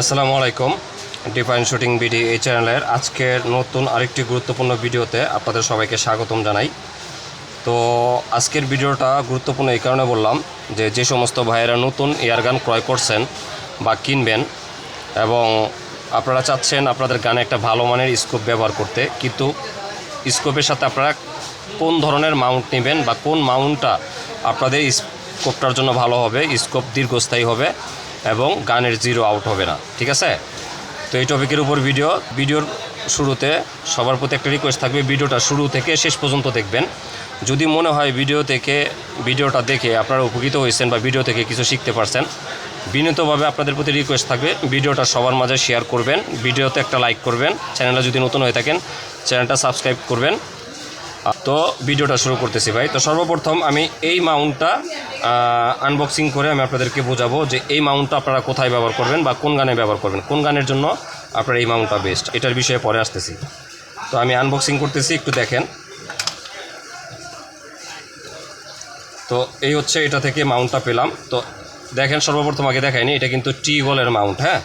আসসালামু আলাইকুম। Define shooting BD এই চ্যানেলের আজকের নতুন আরেকটি গুরুত্বপূর্ণ ভিডিওতে আপনাদের সবাইকে স্বাগতম জানাই। তো আজকের ভিডিওটা গুরুত্বপূর্ণ এই কারণে বললাম যে যে সমস্ত ভাইয়েরা নতুন এয়ারগান ক্রয় করছেন বা কিনবেন এবং আপনারা চাচ্ছেন আপনাদের গানে একটা ভালো মানের স্কোপ ব্যবহার করতে, কিন্তু স্কোপের সাথে আপনারা কোন ধরনের মাউন্ট নেবেন বা কোন মাউন্টটা আপনাদের স্কোপটার জন্য ভালো হবে স্কোপ দীর্ঘস্থায়ী হবে এবং গানের জিরো আউট হবে না, ঠিক আছে? তো এই টপিকের উপর ভিডিও ভিডিওর শুরুতে সবার প্রতি একটা রিকোয়েস্ট থাকবে ভিডিওটা শুরু থেকে শেষ পর্যন্ত দেখবেন। যদি মনে হয় ভিডিও থেকে ভিডিওটা দেখে আপনারা উপকৃত হয়েছেন বা ভিডিও থেকে কিছু শিখতে পারছেন, বিনীতভাবে আপনাদের প্রতি রিকোয়েস্ট থাকবে ভিডিওটা সবার মাঝে শেয়ার করবেন ভিডিওতে একটা লাইক করবেন চ্যানেলটা যদি নতুন হয়ে থাকেন চ্যানেলটা সাবস্ক্রাইব করবেন তো ভিডিওটা শুরু করতেছি ভাই। তো সর্বপ্রথম আমি এই মাউন্টটা আনবক্সিং করে আমি আপনাদেরকে বোঝাবো যে এই মাউন্টটা আপনারা কোথায় ব্যবহার করবেন বা কোন গানে ব্যবহার করবেন। কোন গানের জন্য আপনার এই মাউন্টটা বেস্ট এটার বিষয়ে পরে আসতেছি। তো আমি আনবক্সিং করতেছি, একটু দেখেন। তো এই হচ্ছে এটা থেকে মাউন্টটা পেলাম। তো দেখেন, সর্বপ্রথম আগে দেখায়নি এটা কিন্তু টি গোলের মাউন্ট হ্যাঁ?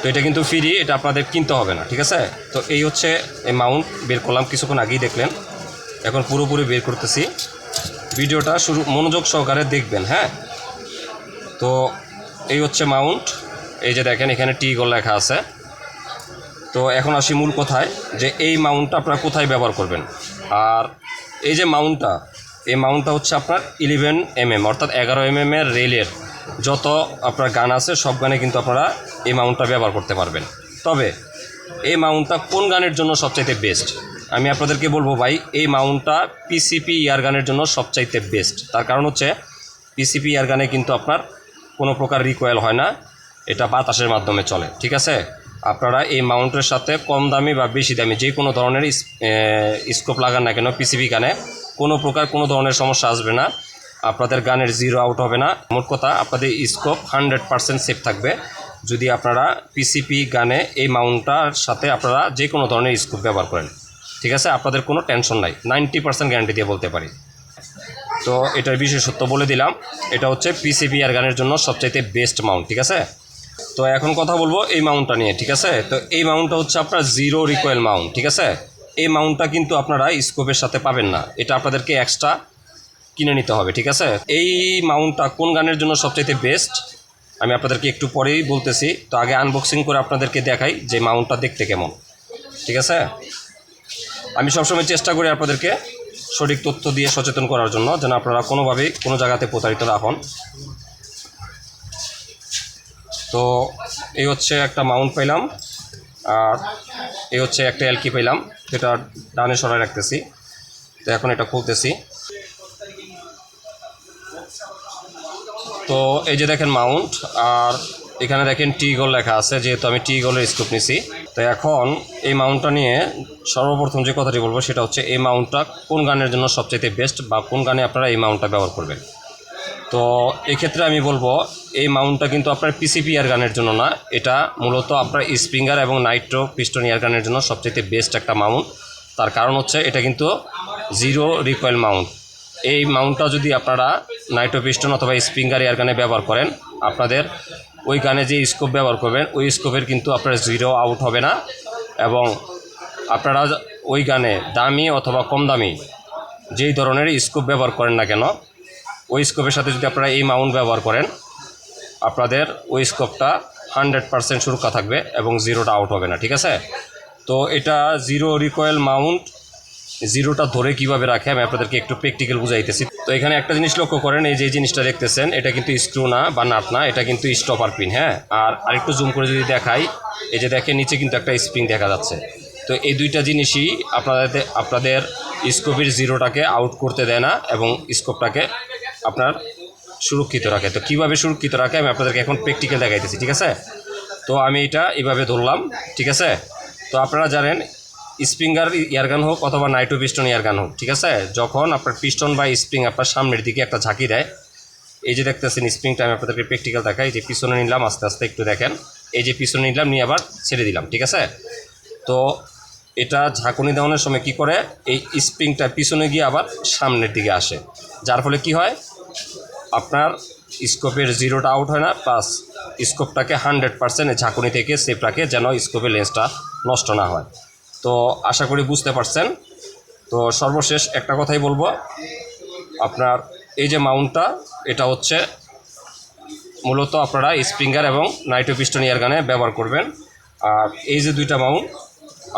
তো এটা কিন্তু ফ্রি এটা আপনাদের কিনতে হবে না, ঠিক আছে? তো এই হচ্ছে এই মাউন্ট, বের করলাম, কিছুক্ষণ আগেই দেখলেন। এখন পুরোপুরি বের করতেছি। ভিডিওটা শুরু মনোযোগ সহকারে দেখবেন হ্যাঁ? তো এই হচ্ছে মাউন্ট। এই যে দেখেন, এখানে টি গোল লেখা আছে। তো এখন আসি মূল কথায়, যে এই মাউন্টটা আপনারা কোথায় ব্যবহার করবেন? আর এই যে মাউন্টটা, এই মাউন্টটা হচ্ছে আপনার ইলেভেন এম এম অর্থাৎ এগারো এম এম এর রেলের যত আপনার গান আছে, সব গানে কিন্তু আপনারা এই মাউন্টটা ব্যবহার করতে পারবেন। তবে এই মাউন্টটা কোন গানের জন্য সবচাইতে বেস্ট আমি আপনাদেরকে বলব ভাই, এই মাউন্টটা পিসিপি ইয়ার গানের জন্য সবচাইতে বেস্ট তার কারণ হচ্ছে পিসিপি ইয়ার গানে কিন্তু আপনার কোনো প্রকার রিকোয়েল হয় না, এটা বাতাসের মাধ্যমে চলে, ঠিক আছে? আপনারা এই মাউন্টের সাথে কম দামি বা বেশি দামি যে কোনো ধরনের স্কোপ লাগান না কেন পিসিবি গানে কোনো প্রকার কোনো ধরনের সমস্যা আসবে না। আপনাদের গানের জিরো আউট হবে না। মোট কথা, আপনাদের স্কোপ হান্ড্রেড পারসেন্ট সেফ থাকবে। যদি আপনারা পিসিপি গানে এই মাউন্টটার সাথে আপনারা যে কোনো ধরনের স্কোপ ব্যবহার করেন। ঠিক আছে? আপনাদের কোনো টেনশন নাই। নাইনটি পার্সেন্ট গ্যারান্টি দিয়ে বলতে পারি। তো এটার বিশেষত্ব বলে দিলাম। এটা হচ্ছে পিসিবি আর গানের জন্য সবচাইতে বেস্ট মাউন্ট ঠিক আছে? তো এখন কথা বলব এই মাউন্টটা নিয়ে, ঠিক আছে? তো এই মাউন্টটা হচ্ছে আপনার জিরো রিকোয়েল মাউন্ট ঠিক আছে? এই মাউন্টটা কিন্তু আপনারা স্কোপের সাথে পাবেন না। এটা আপনাদেরকে এক্সট্রা কিনে নিতে হবে, ঠিক আছে? এই মাউন্টটা কোন গানের জন্য সবচাইতে বেস্ট আমি আপনাদেরকে একটু পরেই বলতেছি। তো আগে আনবক্সিং করে আপনাদেরকে দেখাই যে মাউন্টটা দেখতে কেমন, ঠিক আছে? আমি সবসময় চেষ্টা করি আপনাদেরকে সঠিক তথ্য দিয়ে সচেতন করার জন্য, যেন আপনারা কোনোভাবেই কোনো জায়গাতে প্রতারিত না হন। তো এই হচ্ছে একটা মাউন্ট পেলাম আর এই হচ্ছে একটা এলকি পেলাম যেটা ডানে সরাই রাখতেছি। তো এখন এটা খুলতেছি। তো এই যে দেখেন মাউন্ট, আর এখানে দেখেন টি গোল লেখা আছে, যেহেতু আমি টি গোলের স্কোপ নিছি। তো এখন এই মাউন্টটা নিয়ে সর্বপ্রথম যে কথাটি বলব সেটা হচ্ছে এই মাউন্টটা কোন গানের জন্য সবচাইতে বেস্ট বা কোন গানে আপনারা এই মাউন্টটা ব্যবহার করবেন। তো এক্ষেত্রে আমি বলব, এই মাউন্টটা কিন্তু আপনার পিসিপি ইয়ার গানের জন্য না, এটা মূলত আপনার স্প্রিঙ্গার এবং নাইট্রো পিস্টন ইয়ার গানের জন্য সবচেয়ে বেস্ট একটা মাউন্ট তার কারণ হচ্ছে এটা কিন্তু জিরো রিকয়েল মাউন্ট এই মাউন্টটা যদি আপনারা নাইট্রো পিস্টন অথবা স্প্রিঙ্গার ইয়ার গানে ব্যবহার করেন, আপনাদের ওই গানে যে স্কোপ ব্যবহার করবেন, ওই স্কোপের কিন্তু আপনার জিরো আউট হবে না। এবং আপনারা ওই গানে দামি অথবা কম দামি যেই ধরনের স্কোপ ব্যবহার করেন না কেন, ওই স্কোপের সাথে যদি আপনারা এই মাউন্ট ব্যবহার করেন, আপনাদের ওই স্কোপটা হান্ড্রেড পারসেন্ট সুরক্ষা থাকবে এবং জিরোটা আউট হবে না, ঠিক আছে? তো এটা জিরো রিকয়েল মাউন্ট জিরোটা ধরে কীভাবে রাখে আমি আপনাদেরকে একটু প্র্যাকটিক্যাল বুঝাইতেছি। তো এখানে একটা জিনিস লক্ষ্য করেন, এই যে জিনিসটা দেখতেছেন, এটা কিন্তু স্ক্রু না বা নাট না, এটা কিন্তু স্টপার পিন হ্যাঁ? আর আরেকটু জুম করে যদি দেখাই, এই যে দেখে নিচে কিন্তু একটা স্প্রিং দেখা যাচ্ছে। তো এই দুইটা জিনিসই আপনাদের আপনাদের স্কোপের জিরোটাকে আউট করতে দেয় না এবং স্কোপটাকে আপনার সুরক্ষিত রাখে। তো কীভাবে সুরক্ষিত রাখে আমি আপনাদেরকে এখন প্র্যাকটিক্যাল দেখাইতেছি, ঠিক আছে? তো আমি এটা এভাবে ধরলাম, ঠিক আছে? তো আপনারা জানেন স্প্রিঙ্গার ইয়ারগান হোক অথবা নাইট্রো পিস্টন ইয়ারগান হোক, ঠিক আছে? যখন আপনার পিস্টন বা স্প্রিং আপনার সামনের দিকে একটা ঝাঁকি দেয়, এই যে দেখতেছেন স্প্রিংটা আমি আপনাদেরকে প্র্যাকটিক্যাল দেখাই যে পিছনে নিলাম, আস্তে আস্তে একটু দেখেন, এই যে পিছনে নিলাম, নিয়ে আবার ছেড়ে দিলাম, ঠিক আছে? তো এটা ঝাঁকুনি দেওয়ানোর সময় কি করে? এই স্প্রিংটা পিছনে গিয়ে আবার সামনের দিকে আসে। যার ফলে কি হয়? আপনার স্কোপের জিরোটা আউট হয় না প্লাস স্কোপটাকে হান্ড্রেড পার্সেন্ট ঝাঁকুনি থেকে সেফ রাখে, যেন স্কোপের লেন্সটা নষ্ট না হয়। তো আশা করি বুঝতে পারছেন। তো সর্বশেষ একটা কথাই বলব। আপনার এই যে মাউন্টটা, এটা হচ্ছে মূলত আপনারা স্প্রিঙ্গার এবং নাইট্রো পিস্টন ইয়ারগানে ব্যবহার করবেন। আর এই যে দুইটা মাউন্ট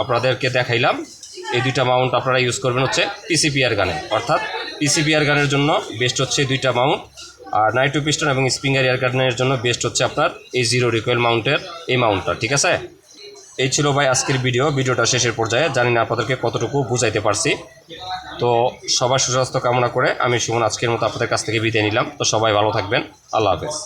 আপনাদেরকে দেখাইলাম, এই দুইটা মাউন্ট আপনারা ইউজ করবেন হচ্ছে পিসিপিআর গানে। অর্থাৎ পিসিপিআর গানের জন্য বেস্ট হচ্ছে দুইটা মাউন্ট। আর নাইট্রো পিস্টন এবং স্প্রিঙ্গার ইয়ার গানের জন্য বেস্ট হচ্ছে আপনার এই জিরো রিকোয়েল মাউন্টের এই মাউন্টটা, ঠিক আছে? এই ছিল ভাই আজকের ভিডিও। ভিডিওটা শেষের পর্যায়ে। জানি না আপনাদেরকে কতটুকু বুঝাইতে পারছি। তো সবার সুস্বাস্থ্য কামনা করে আমি সুমন আজকের মতো আপনাদের কাছ থেকে বিদায় নিলাম। তো সবাই ভালো থাকবেন। আল্লাহ হাফেজ।